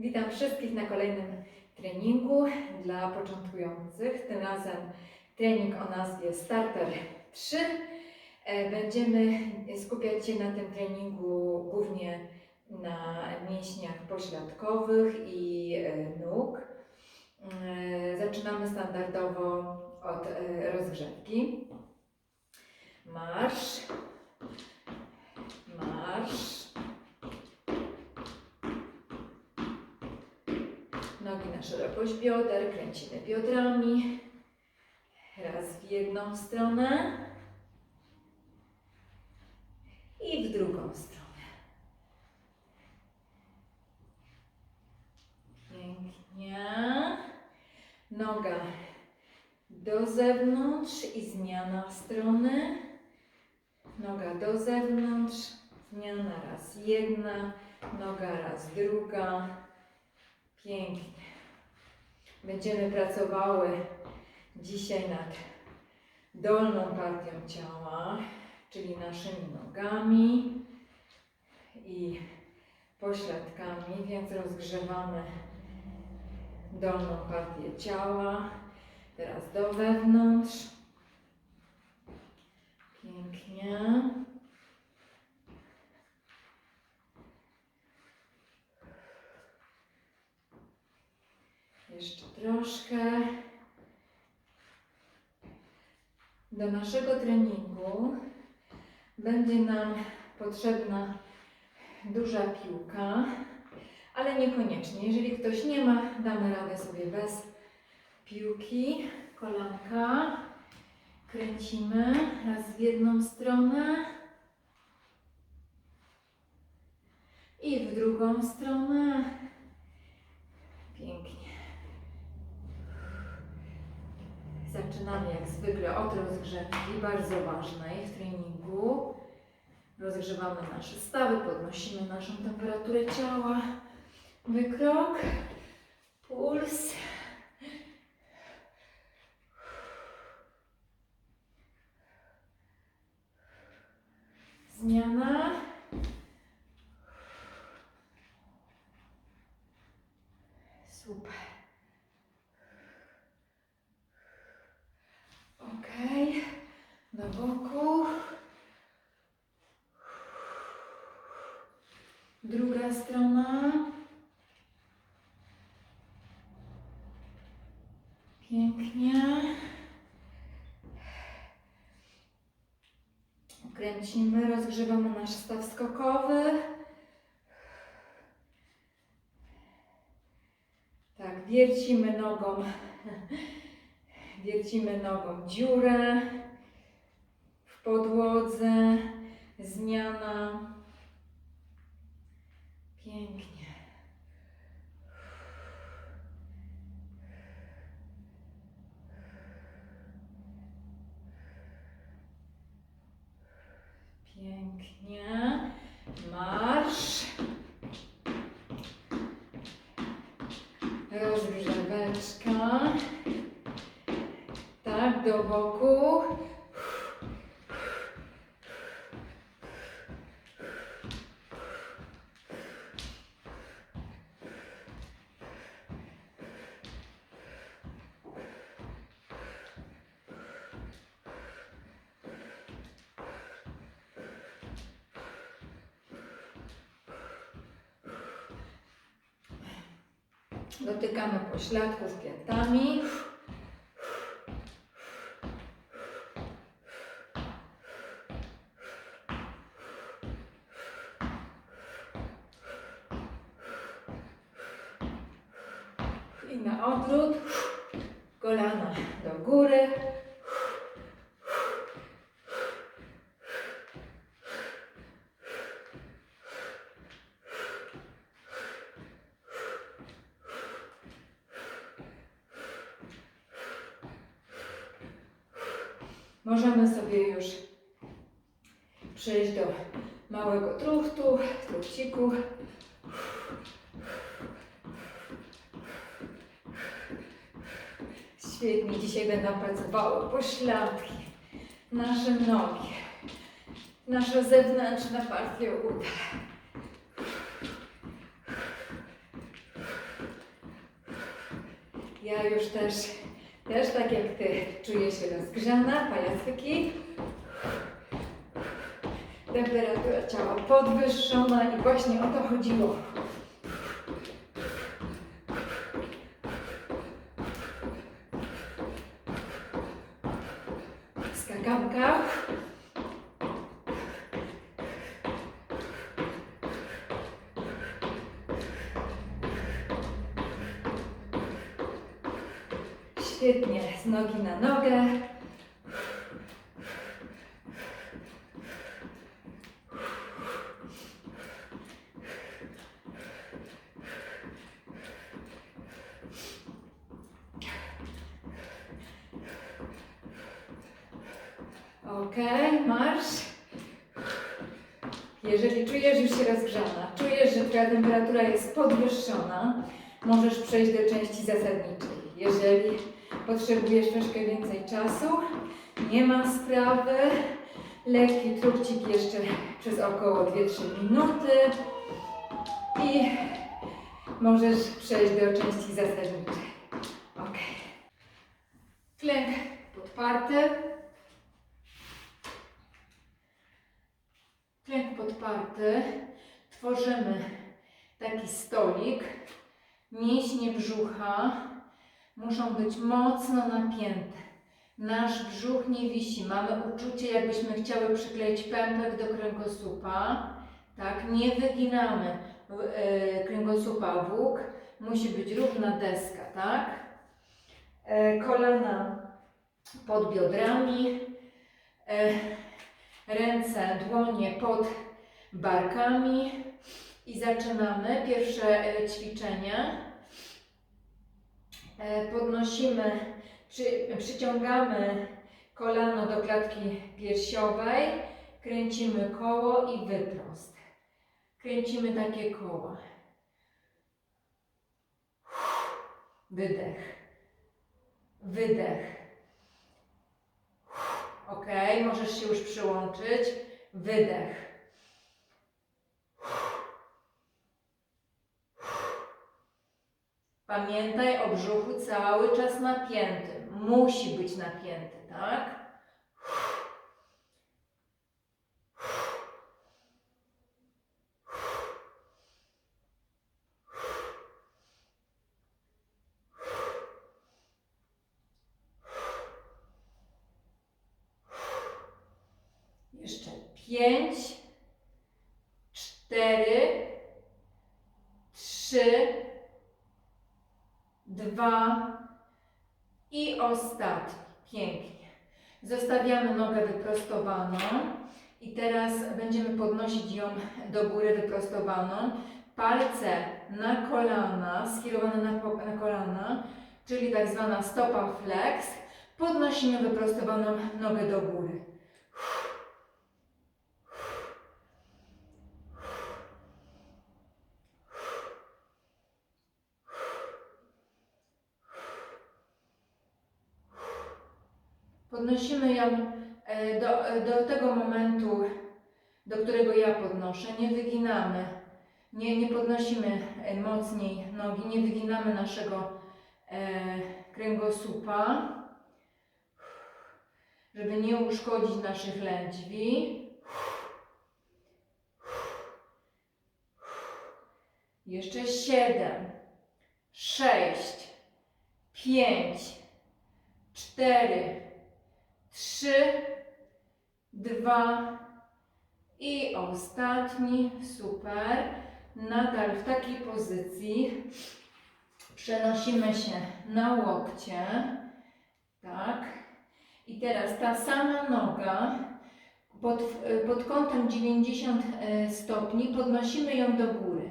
Witam wszystkich na kolejnym treningu dla początkujących. Tym razem trening o nazwie Starter 3. E, Będziemy skupiać się na tym treningu głównie na mięśniach pośladkowych i e, nóg. E, Zaczynamy standardowo od rozgrzewki. Marsz. Marsz. Nogi na szerokość bioder, kręcimy biodrami. Raz w jedną stronę i w drugą stronę. Pięknie. Noga do zewnątrz i zmiana strony. Noga do zewnątrz, zmiana raz jedna, noga raz druga. Pięknie. Będziemy pracowały dzisiaj nad dolną partią ciała, czyli naszymi nogami i pośladkami, więc rozgrzewamy dolną partię ciała. Teraz do wewnątrz. Pięknie. Jeszcze troszkę. Do naszego treningu będzie nam potrzebna duża piłka, ale niekoniecznie. Jeżeli ktoś nie ma, damy radę sobie bez piłki. Kolanka. Kręcimy raz w jedną stronę i w drugą stronę. Pięknie. Zaczynamy jak zwykle od rozgrzewki, bardzo ważnej w treningu. Rozgrzewamy nasze stawy, podnosimy naszą temperaturę ciała. Wykrok, puls. Zmiana. Super. Ok, do boku. Druga strona. Pięknie. Kręcimy, rozgrzewamy nasz staw skokowy. Tak, wiercimy nogą Wiercimy nogą dziurę podłodze, zmiana. Pięknie. Pięknie. Marsz. Rozgrzeweczka. Tak, do boku. Dotykamy pośladków piętami. I na odwrót. Kolana do góry. Możemy sobie już przejść do małego truchtu, truchciku. Świetnie, dzisiaj będą pracowały pośladki, nasze nogi, nasza zewnętrzna partia uda. Ja już też, też tak jak Ty, czuję się rozgrzana, pajacyki. Temperatura ciała podwyższona i właśnie o to chodziło. Świetnie, z nogi na nogę. Okej, marsz. Jeżeli czujesz już się rozgrzana, czujesz, że Twoja temperatura jest podwyższona, możesz przejść do części zasadniczej. Jeżeli potrzebujesz troszkę więcej czasu, nie ma sprawy. Lekki trupcik jeszcze przez około 2-3 minuty i możesz przejść do części zasadniczej. Ok. Klęk podparty. Klęk podparty. Tworzymy taki stolik. Mięśnie brzucha muszą być mocno napięte. Nasz brzuch nie wisi. Mamy uczucie, jakbyśmy chciały przykleić pępek do kręgosłupa. Tak, nie wyginamy e, kręgosłupa łuk. Musi być równa deska, tak? E, kolana pod biodrami. E, ręce, dłonie pod barkami. I zaczynamy pierwsze ćwiczenie. Podnosimy, przy, przyciągamy kolano do klatki piersiowej, kręcimy koło i wyprost. Kręcimy takie koła. Wydech. Wydech. Ok, możesz się już przyłączyć. Wydech. Pamiętaj o brzuchu cały czas napięty. Musi być napięty, tak? Jeszcze pięć, cztery, trzy, dwa i ostatni. Pięknie. Nogę wyprostowaną i teraz będziemy podnosić ją do góry wyprostowaną. Palce na kolana, skierowane na, na kolana, czyli tak zwana stopa flex. Podnosimy wyprostowaną nogę do góry. Podnosimy ją do, do tego momentu, do którego ja podnoszę. Nie wyginamy, nie, nie podnosimy e, mocniej nogi, nie wyginamy naszego e, kręgosłupa, żeby nie uszkodzić naszych lędźwi. Jeszcze siedem, sześć, pięć, cztery, trzy, dwa i ostatni, super. Nadal w takiej pozycji przenosimy się na łokcie, tak. I teraz ta sama noga pod, pod kątem 90 stopni podnosimy ją do góry.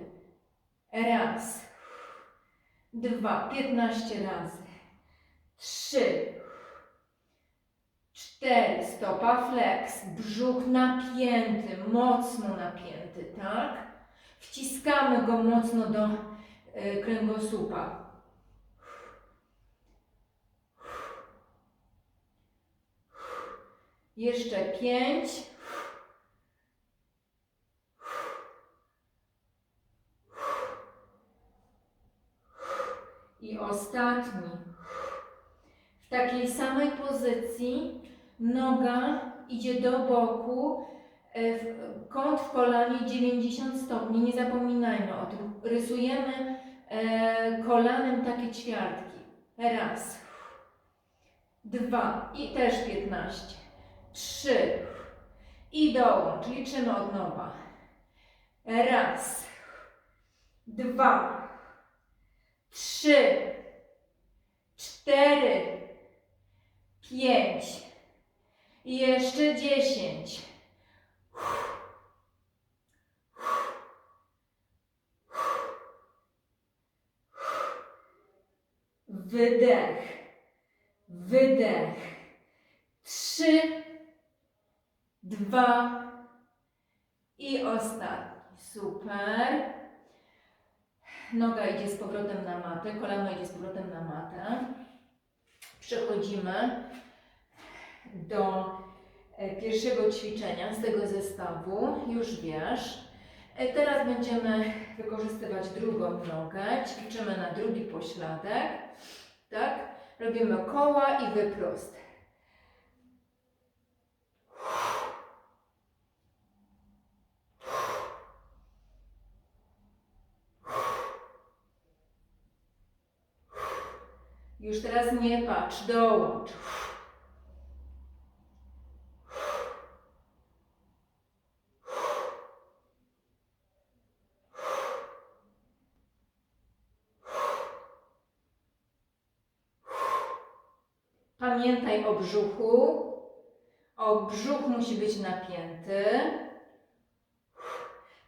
Raz, dwa, 15 razy, trzy, Cztery, stopa flex, brzuch napięty, mocno napięty, tak? Wciskamy go mocno do y, kręgosłupa. Jeszcze pięć. I ostatni. W takiej samej pozycji noga idzie do boku, e, kąt w kolanie 90 stopni. Nie zapominajmy o tym. Rysujemy e, kolanem takie ćwiartki. Raz, dwa i też 15. Trzy i dołącz. Liczymy od nowa. Raz, dwa, trzy, cztery, pięć i jeszcze dziesięć. Wydech, wydech. Trzy, dwa i ostatni. Super. Noga idzie z powrotem na matę, kolano idzie z powrotem na matę. Przechodzimy do e, pierwszego ćwiczenia z tego zestawu. Już wiesz. E, Teraz będziemy wykorzystywać drugą nogę. Ćwiczymy na drugi pośladek. Tak? Robimy koła i wyprost. Już teraz nie patrz, dołącz. Pamiętaj o brzuchu. O brzuch musi być napięty.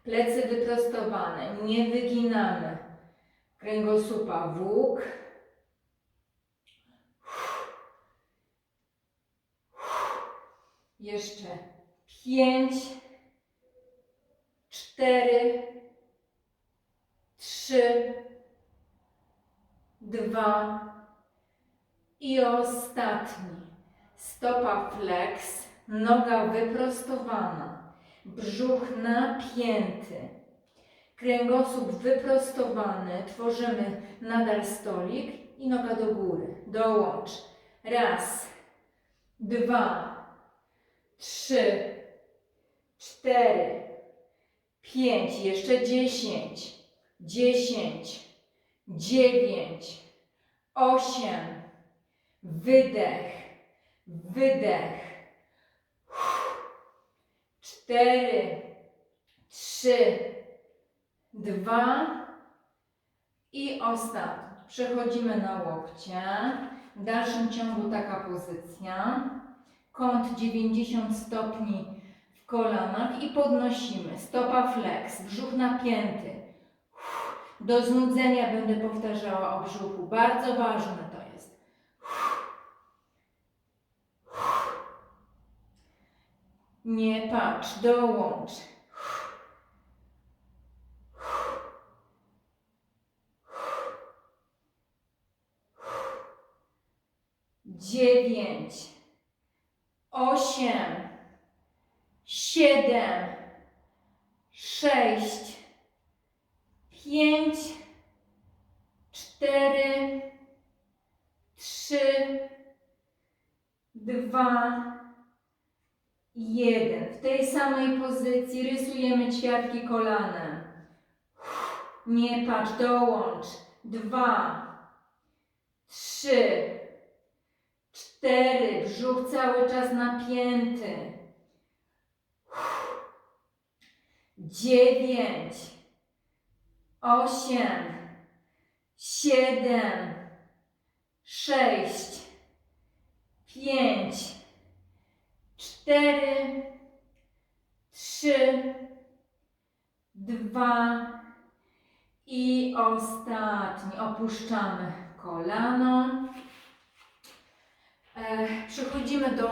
Plecy wyprostowane, nie wyginamy. Kręgosłupa włók. Jeszcze pięć, cztery, trzy, dwa i ostatni. Stopa flex, noga wyprostowana, brzuch napięty, kręgosłup wyprostowany. Tworzymy nadal stolik i noga do góry. Dołącz. Raz, dwa, trzy, cztery, pięć, jeszcze dziesięć, dziesięć, dziewięć, osiem, wydech, wydech, cztery, trzy, dwa i ostatni. Przechodzimy na łokcie. W dalszym ciągu taka pozycja kąt 90 stopni w kolanach i podnosimy. Stopa flex, brzuch napięty. Do znudzenia będę powtarzała o brzuchu. Bardzo ważne to jest. Nie patrz, dołącz. Dziewięć. Osiem, siedem, sześć, pięć, cztery, trzy, dwa, jeden. W tej samej pozycji rysujemy ćwiartki kolanem. Nie patrz, dołącz. Dwa, trzy, cztery, brzuch cały czas napięty. Dziewięć, osiem, siedem, sześć, pięć, cztery, trzy, dwa i ostatni. Opuszczamy kolano. E, Przechodzimy do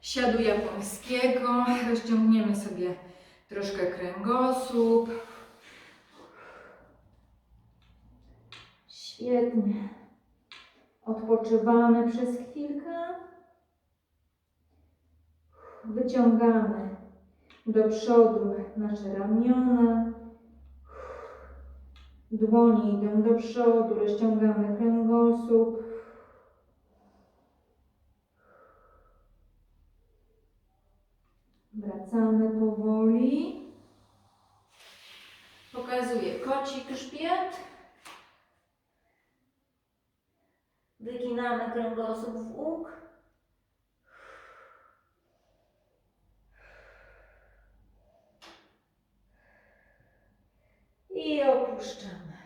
siadu japońskiego. Rozciągniemy sobie troszkę kręgosłup. Świetnie. Odpoczywamy przez chwilkę wyciągamy do przodu nasze ramiona, dłonie idą do przodu, rozciągamy kręgosłup, wracamy powoli, pokazuję koci grzbiet, wyginamy kręgosłup w łuk, I opuszczamy.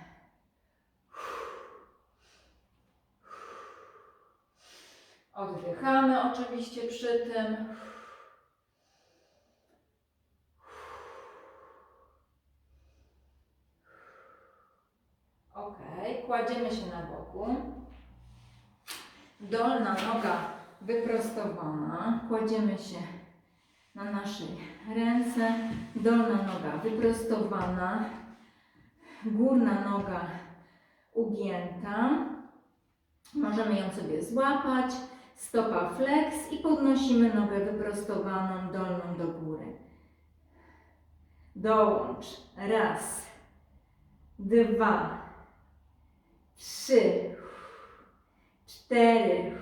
Oddychamy oczywiście przy tym. Ok, kładziemy się na boku. Dolna noga wyprostowana. Kładziemy się na naszej ręce. Dolna noga wyprostowana. Górna noga ugięta. Możemy ją sobie złapać. Stopa flex i podnosimy nogę wyprostowaną dolną do góry. Dołącz. Raz, dwa, trzy, cztery,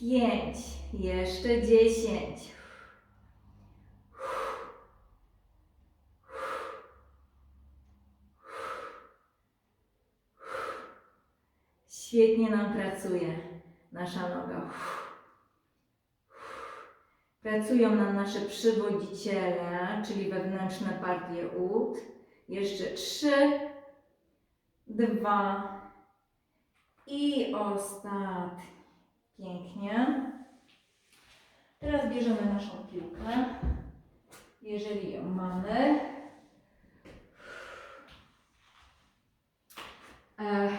pięć, jeszcze dziesięć. Świetnie nam pracuje nasza noga. Pracują nam nasze przywodziciele, czyli wewnętrzne partie ud. Jeszcze trzy, dwa i ostatni. Pięknie. Teraz bierzemy naszą piłkę, jeżeli ją mamy. E,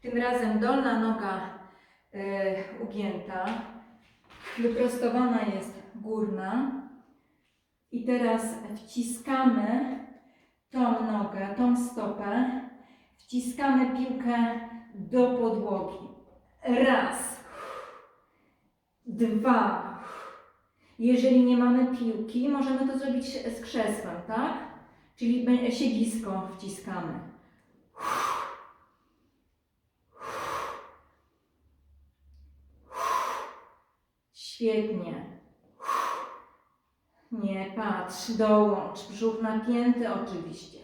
tym razem dolna noga e, ugięta, wyprostowana jest górna. I teraz wciskamy tą nogę, tą stopę, wciskamy piłkę do podłogi. Raz, dwa. Jeżeli nie mamy piłki, możemy to zrobić z krzesłem, tak? Czyli siedzisko wciskamy. Świetnie. Nie patrz, dołącz, brzuch napięty oczywiście.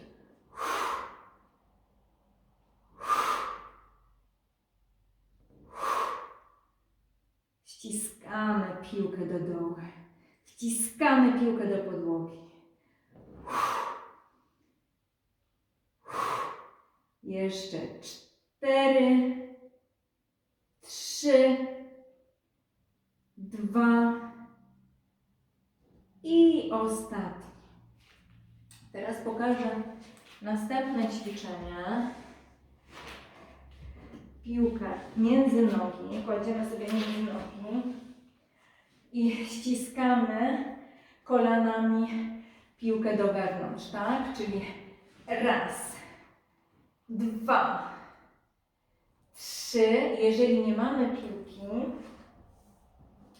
Wciskamy piłkę do dołu. Wciskamy piłkę do podłogi. Jeszcze cztery, trzy, dwa i ostatni. Teraz pokażę następne ćwiczenie. Piłkę między nogi, kładziemy sobie między nogi i ściskamy kolanami piłkę do wewnątrz, tak? Czyli raz, dwa, trzy. Jeżeli nie mamy piłki,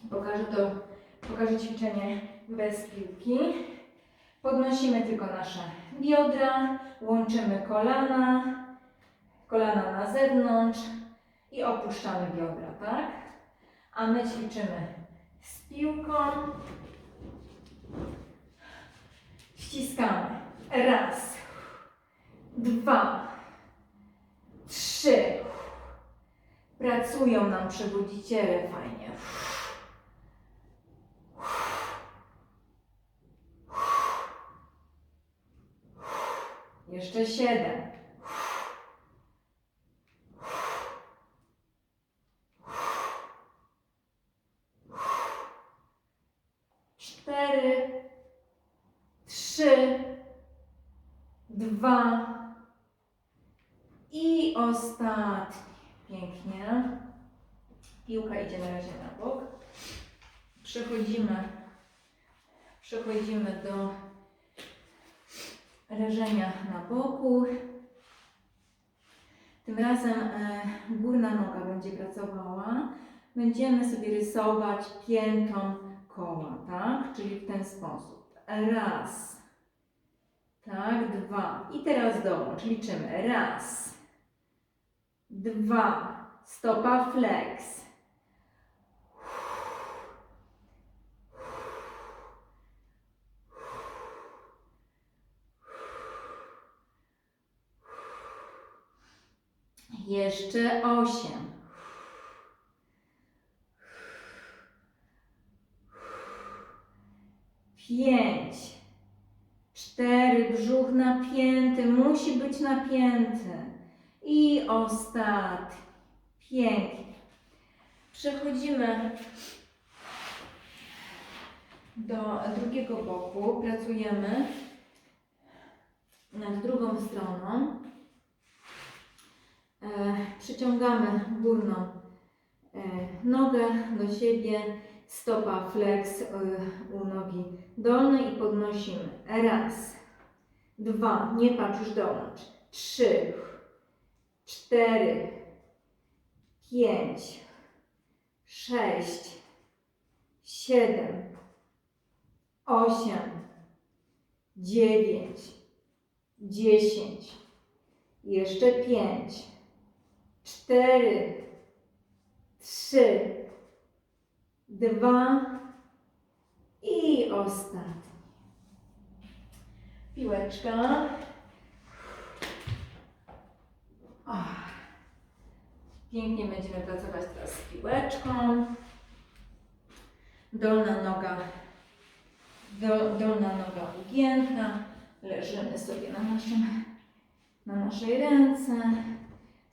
pokażę to, pokażę ćwiczenie bez piłki. Podnosimy tylko nasze biodra, łączymy kolana, kolana na zewnątrz i opuszczamy biodra, tak? A my ćwiczymy z piłką. Ściskamy. Raz, dwa, trzy. Pracują nam przebudziciele fajnie. Jeszcze siedem. Cztery, trzy, dwa i ostatni. Pięknie. Piłka idzie na razie na bok. Przechodzimy, przechodzimy do leżenia na boku. Tym razem e, górna noga będzie pracowała. Będziemy sobie rysować piętą koła, tak? Czyli w ten sposób. Raz, tak, dwa. I teraz dołącz, liczymy. Raz, dwa, stopa flex. Jeszcze osiem. Pięć. Cztery. Brzuch napięty. Musi być napięty. I ostatni. Pięknie. Przechodzimy do drugiego boku. Pracujemy nad drugą stroną. E, przyciągamy górną e, nogę do siebie, stopa flex e, u nogi dolnej i podnosimy. Raz, dwa, nie patrz już dołącz. Trzy, cztery, pięć, sześć, siedem, osiem, dziewięć, dziesięć, jeszcze pięć, cztery, trzy, dwa i ostatni. Piłeczka. Pięknie będziemy pracować teraz z piłeczką. Dolna noga, do, dolna noga ugięta. Leżymy sobie na, naszym, na naszej ręce.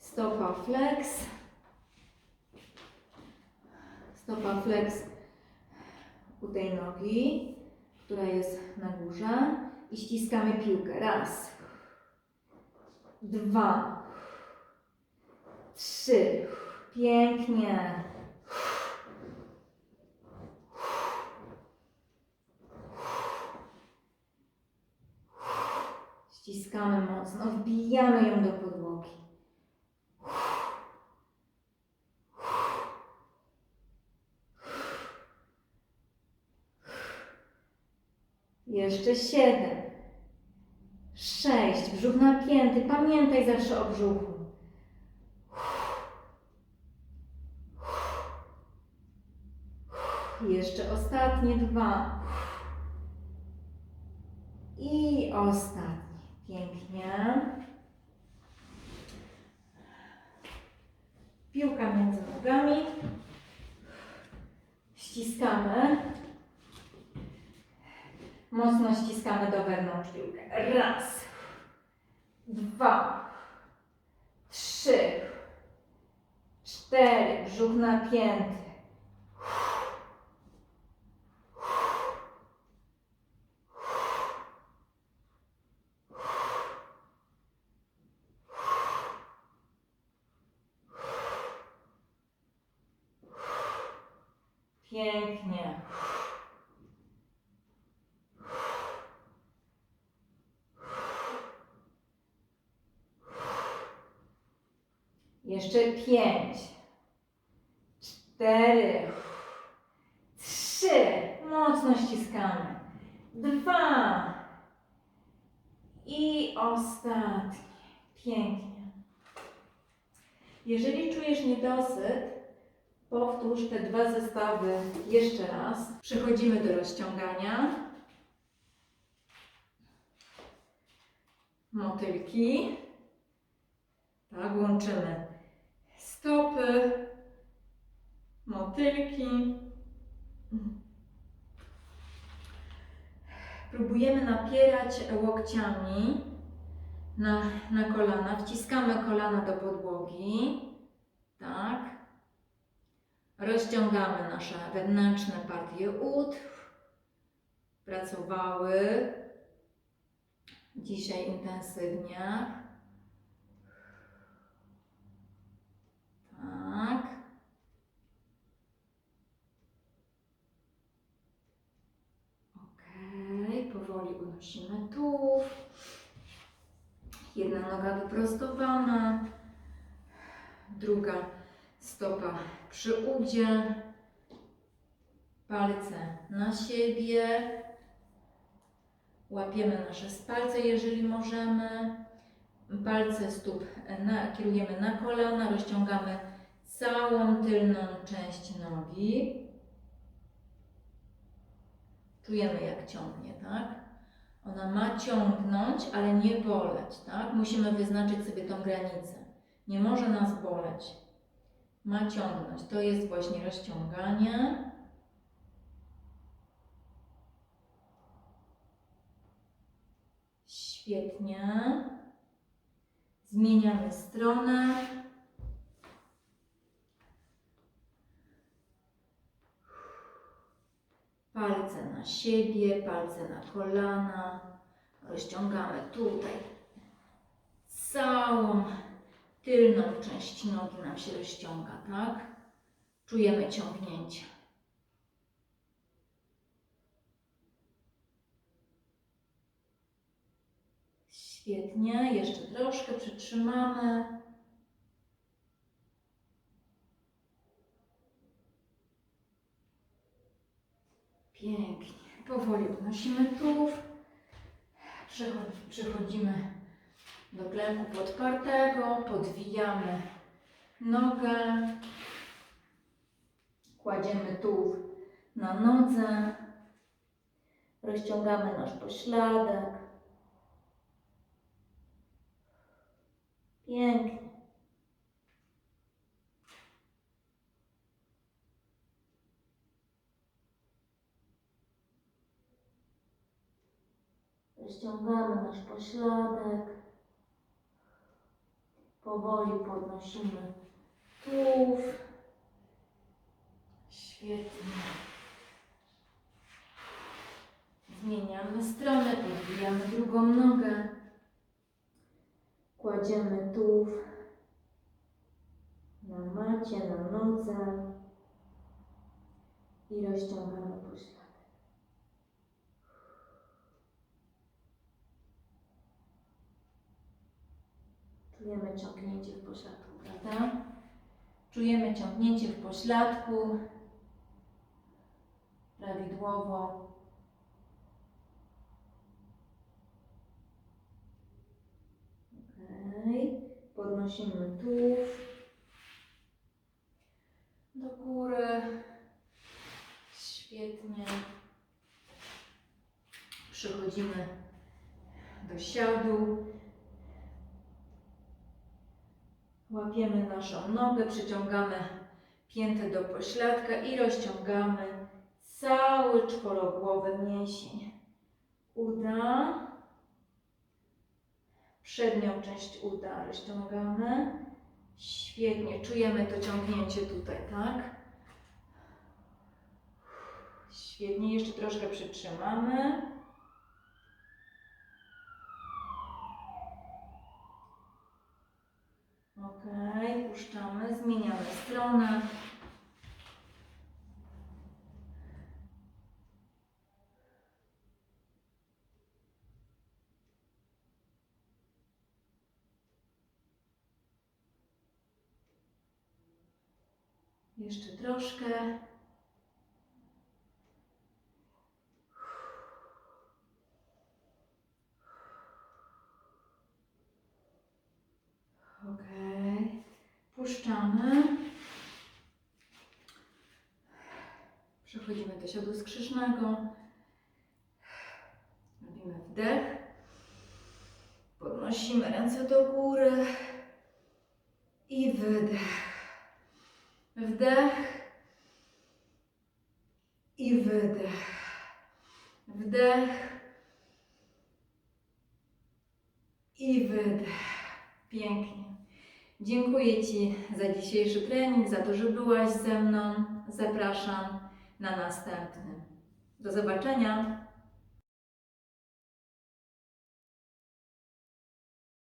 Stopa flex. Stopa flex u tej nogi, która jest na górze. I ściskamy piłkę. Raz, dwa, trzy. Pięknie. Ściskamy mocno, wbijamy ją do podłogi. Jeszcze siedem. Sześć. Brzuch napięty. Pamiętaj zawsze o brzuchu. Jeszcze ostatnie dwa. I ostatni. Pięknie. Piłka między nogami. Ściskamy. Mocno ściskamy do wewnątrz piłkę. Raz, dwa, trzy, cztery. Brzuch napięty. Pięknie. Jeszcze pięć, cztery, trzy. Mocno ściskamy. Dwa. I ostatni. Pięknie. Niedosyt, powtórz te dwa zestawy jeszcze raz. Przechodzimy do rozciągania. Motylki. Tak, łączymy stopy, motylki. Próbujemy napierać łokciami na, na kolana. Wciskamy kolana do podłogi. Tak. Rozciągamy nasze wewnętrzne partie ud. Pracowały dzisiaj intensywnie. Tak. Okej, powoli unosimy tułów. Jedna noga wyprostowana, druga stopa przy udzie, palce na siebie. Łapiemy nasze palce, jeżeli możemy. Palce stóp na, kierujemy na kolana, rozciągamy całą tylną część nogi. Czujemy jak ciągnie, tak? Ona ma ciągnąć, ale nie boleć, tak? Musimy wyznaczyć sobie tą granicę. Nie może nas boleć. Ma ciągnąć. To jest właśnie rozciąganie. Świetnie. Zmieniamy stronę. Palce na siebie, palce na kolana. Rozciągamy tutaj całą tylną część nogi nam się rozciąga, tak? Czujemy ciągnięcie. Świetnie, jeszcze troszkę przytrzymamy. Pięknie. Powoli unosimy tułów. Przechodzi- Przechodzimy do klęku podpartego, podwijamy nogę, kładziemy tułów na nodze, rozciągamy nasz pośladek. Pięknie. Rozciągamy nasz pośladek. Powoli podnosimy tułów. Świetnie. Zmieniamy stronę, podbijamy drugą nogę. Kładziemy tułów na macie, na nodze i rozciągamy pośladek. Czujemy ciągnięcie w pośladku, prawda? Czujemy ciągnięcie w pośladku. Prawidłowo. Okej. Podnosimy tułów do góry. Świetnie. Przechodzimy do siadu. Łapiemy naszą nogę, przyciągamy piętę do pośladka i rozciągamy cały czworogłowy mięsień. Uda. Przednią część uda rozciągamy. Świetnie, czujemy to ciągnięcie tutaj, tak? Świetnie, jeszcze troszkę przytrzymamy. Ok, puszczamy, zmieniamy stronę. Jeszcze troszkę. Ok. Puszczamy. Przechodzimy do siadu skrzyżnego. Robimy wdech. Podnosimy ręce do góry. I wydech. Wdech. I wydech. Wdech. I wydech. Pięknie. Dziękuję Ci za dzisiejszy trening, za to, że byłaś ze mną. Zapraszam na następny. Do zobaczenia.